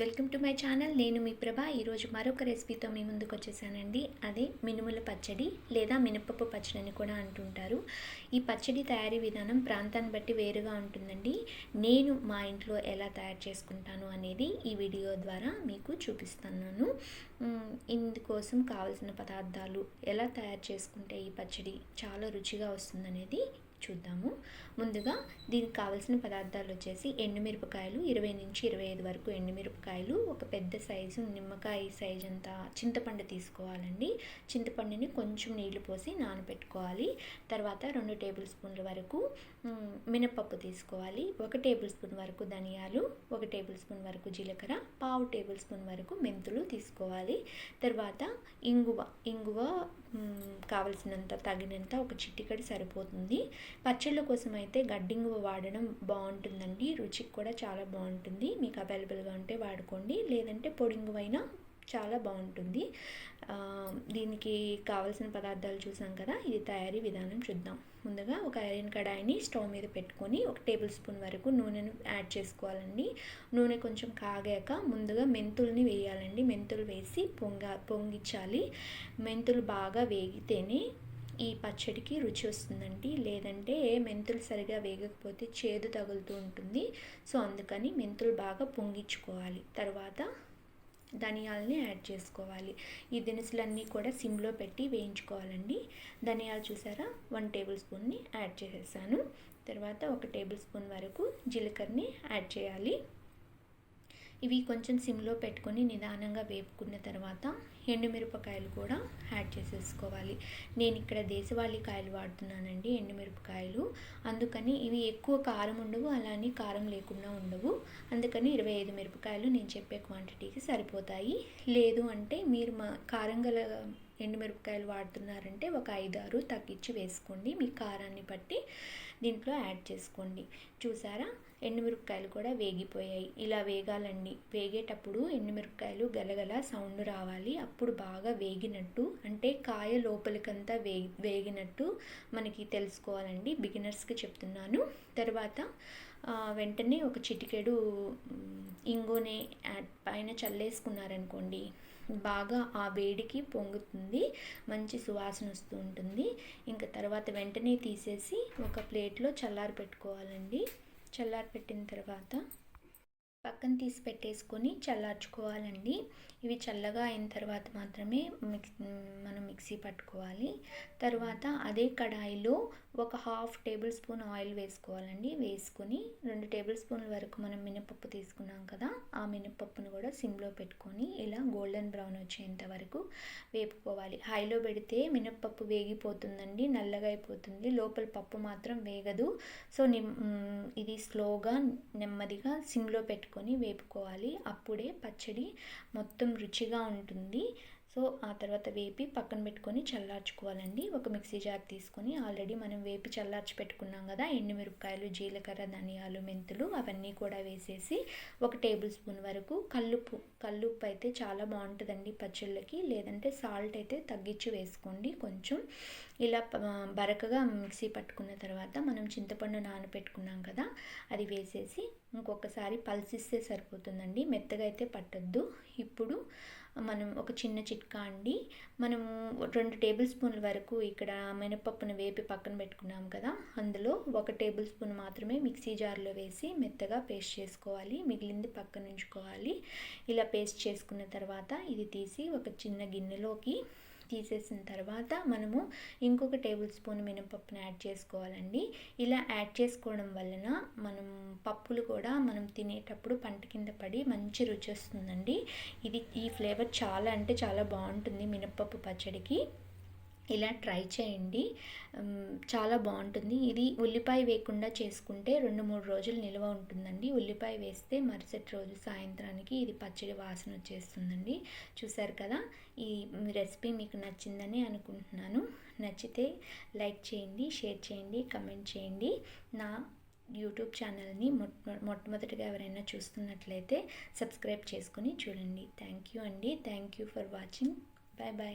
Welcome to my channel. నేను మీ ప్రభ. ఈరోజు మరొక రెసిపీతో మీ ముందుకు వచ్చేసానండి. అదే మినుముల పచ్చడి లేదా మినపప్పు పచ్చడి అని కూడా అంటుంటారు. ఈ పచ్చడి తయారీ విధానం ప్రాంతాన్ని బట్టి వేరుగా ఉంటుందండి. నేను మా ఇంట్లో ఎలా తయారు చేసుకుంటాను అనేది ఈ వీడియో ద్వారా మీకు చూపిస్తున్నాను. ఇందుకోసం కావలసిన పదార్థాలు ఎలా తయారు చేసుకుంటే ఈ పచ్చడి చాలా రుచిగా వస్తుందనేది చూద్దాము. ముందుగా దీనికి కావాల్సిన పదార్థాలు వచ్చేసి ఎండుమిరపకాయలు ఇరవై నుంచి ఇరవై ఐదు వరకు ఎండుమిరపకాయలు ఒక పెద్ద సైజు నిమ్మకాయ సైజు అంత చింతపండు తీసుకోవాలండి. చింతపండుని కొంచెం నీళ్ళు పోసి నానబెట్టుకోవాలి. తర్వాత రెండు టేబుల్ స్పూన్ల వరకు మినపప్పు తీసుకోవాలి. ఒక టేబుల్ స్పూన్ వరకు ధనియాలు ఒక టేబుల్ స్పూన్ వరకు జీలకర్ర పావు టేబుల్ స్పూన్ వరకు మెంతులు తీసుకోవాలి. తర్వాత ఇంగువ ఇంగువ కావలసినంత తగినంత ఒక చిట్టికడి సరిపోతుంది. పచ్చళ్ళ కోసం అయితే గడ్డింగువ వాడడం బాగుంటుందండి. రుచికి కూడా చాలా బాగుంటుంది. మీకు అవైలబుల్గా ఉంటే వాడుకోండి. లేదంటే పొడింగువైనా చాలా బాగుంటుంది. దీనికి కావలసిన పదార్థాలు చూసాం కదా ఇది తయారీ విధానం చూద్దాం. ముందుగా ఒక ఐరన్ కడాయిని స్టవ్ మీద పెట్టుకొని ఒక టేబుల్ స్పూన్ వరకు నూనెను యాడ్ చేసుకోవాలండి. నూనె కొంచెం కాగాక ముందుగా మెంతుల్ని వేయాలండి. మెంతులు వేసి పొంగ పొంగిచ్చాలి. మెంతులు బాగా వేగితేనే ఈ పచ్చడికి రుచి వస్తుందండి. లేదంటే మెంతులు సరిగా వేగకపోతే చేదు తగులుతూ ఉంటుంది. సో అందుకని మెంతులు బాగా పొంగించుకోవాలి. తర్వాత ధనియాలని యాడ్ చేసుకోవాలి. ఈ దినుసులన్నీ కూడా సిమ్లో పెట్టి వేయించుకోవాలండి. ధనియాలు చూసారా? వన్ టేబుల్ స్పూన్ని యాడ్ చేసేసాను. తర్వాత ఒక టేబుల్ స్పూన్ వరకు జీలకర్రని యాడ్ చేయాలి. ఇవి కొంచెం సిమ్లో పెట్టుకొని నిదానంగా వేపుకున్న తర్వాత ఎండుమిరపకాయలు కూడా యాడ్ చేసేసుకోవాలి. నేను ఇక్కడ దేశవాళీ కాయలు వాడుతున్నానండి ఎండుమిరపకాయలు. అందుకని ఇవి ఎక్కువ కారం ఉండవు అలానే కారం లేకుండా ఉండవు. అందుకని ఇరవై ఐదు మిరపకాయలు నేను చెప్పే క్వాంటిటీకి సరిపోతాయి. లేదు అంటే మీరు మా కారం గల ఎండుమిరపకాయలు వాడుతున్నారంటే ఒక ఐదు ఆరు తగ్గించి వేసుకోండి. మీ కారాన్ని బట్టి దీంట్లో యాడ్ చేసుకోండి. చూసారా? ఎండుమిరపకాయలు కూడా వేగిపోయాయి. ఇలా వేగాలండి వేగేటప్పుడు ఎండుమిరపకాయలు గలగల సౌండ్ రావాలి. అప్పుడు బాగా వేగినట్టు అంటే కాయ లోపలికంతా వే వేగినట్టు మనకి తెలుసుకోవాలండి. బిగినర్స్కి చెప్తున్నాను. తర్వాత వెంటనే ఒక చిటికెడు ఇంగునే పైన చల్లేసుకున్నారనుకోండి బాగా ఆ వేడికి పొంగుతుంది మంచి సువాసన వస్తూ ఉంటుంది. ఇంకా తర్వాత వెంటనే తీసేసి ఒక ప్లేట్లో చల్లారి పెట్టుకోవాలండి చల్లారి పెట్టిన తర్వాత పక్కన తీసి పెట్టేసుకొని చల్లార్చుకోవాలండి. ఇవి చల్లగా అయిన తర్వాత మాత్రమే మిక్స్ మనం మిక్సీ పట్టుకోవాలి. తర్వాత అదే కడాయిలో ఒక హాఫ్ టేబుల్ స్పూన్ ఆయిల్ వేసుకోవాలండి. వేసుకొని రెండు టేబుల్ స్పూన్ల వరకు మనం మినపప్పు తీసుకున్నాం కదా ఆ మినపప్పును కూడా సిమ్లో పెట్టుకొని ఇలా గోల్డెన్ బ్రౌన్ వచ్చేంత వరకు వేపుకోవాలి. హైలో పెడితే మినపప్పు వేగిపోతుందండి నల్లగా అయిపోతుంది. లోపల పప్పు మాత్రం వేగదు. సో ఇది స్లోగా నెమ్మదిగా సిమ్లో పెట్టుకొని వేపుకోవాలి. అప్పుడే పచ్చడి మొత్తం రుచిగా ఉంటుంది. సో ఆ తర్వాత వేపి పక్కన పెట్టుకొని చల్లార్చుకోవాలండి. ఒక మిక్సీ జార్ తీసుకొని ఆల్రెడీ మనం వేపి చల్లార్చి పెట్టుకున్నాం కదా ఎండుమిరపకాయలు జీలకర్ర ధనియాలు మెంతులు అవన్నీ కూడా వేసేసి ఒక టేబుల్ స్పూన్ వరకు కల్లుప్పు కల్లుప్పు అయితే చాలా బాగుంటుందండి పచ్చళ్ళకి. లేదంటే సాల్ట్ అయితే తగ్గించి వేసుకోండి. కొంచెం ఇలా బరకగా మిక్సీ పట్టుకున్న తర్వాత మనం చింతపండు నానబెట్టుకున్నాం కదా అది వేసేసి ఇంకొకసారి పల్సిస్తే సరిపోతుందండి. మెత్తగా అయితే పట్టద్దు. ఇప్పుడు మనం ఒక చిన్న చిట్కా అండి. మనము రెండు టేబుల్ స్పూన్ల వరకు ఇక్కడ మినపప్పును వేపి పక్కన పెట్టుకున్నాం కదా. అందులో ఒక టేబుల్ స్పూన్ మాత్రమే మిక్సీ జార్లో వేసి మెత్తగా పేస్ట్ చేసుకోవాలి. మిగిలింది పక్కన ఉంచుకోవాలి ఇలా పేస్ట్ చేసుకున్న తర్వాత ఇది తీసి ఒక చిన్న గిన్నెలోకి తీసేసిన తర్వాత మనము ఇంకొక టేబుల్ స్పూన్ మినపప్పును యాడ్ చేసుకోవాలండి. ఇలా యాడ్ చేసుకోవడం వలన మనం పప్పులు కూడా మనం తినేటప్పుడు పంట కింద పడి మంచి రుచి వస్తుందండి. ఇది ఈ ఫ్లేవర్ చాలా అంటే చాలా బాగుంటుంది మినపప్పు పచ్చడికి. ఇలా ట్రై చేయండి. చాలా బాగుంటుంది. ఇది ఉల్లిపాయ వేయకుండా చేసుకుంటే రెండు మూడు రోజులు నిల్వ ఉంటుందండి. ఉల్లిపాయ వేస్తే మరుసటి రోజు సాయంత్రానికి ఇది పచ్చడి వాసన వచ్చేస్తుందండి. చూసారు కదా? ఈ రెసిపీ మీకు నచ్చిందని అనుకుంటున్నాను. నచ్చితే లైక్ చేయండి షేర్ చేయండి కమెంట్ చేయండి. నా యూట్యూబ్ ఛానల్ని మొట్టమొదటిగా ఎవరైనా చూస్తున్నట్లయితే సబ్స్క్రైబ్ చేసుకొని చూడండి. థ్యాంక్ యూ అండి. Thank you for watching. Bye bye.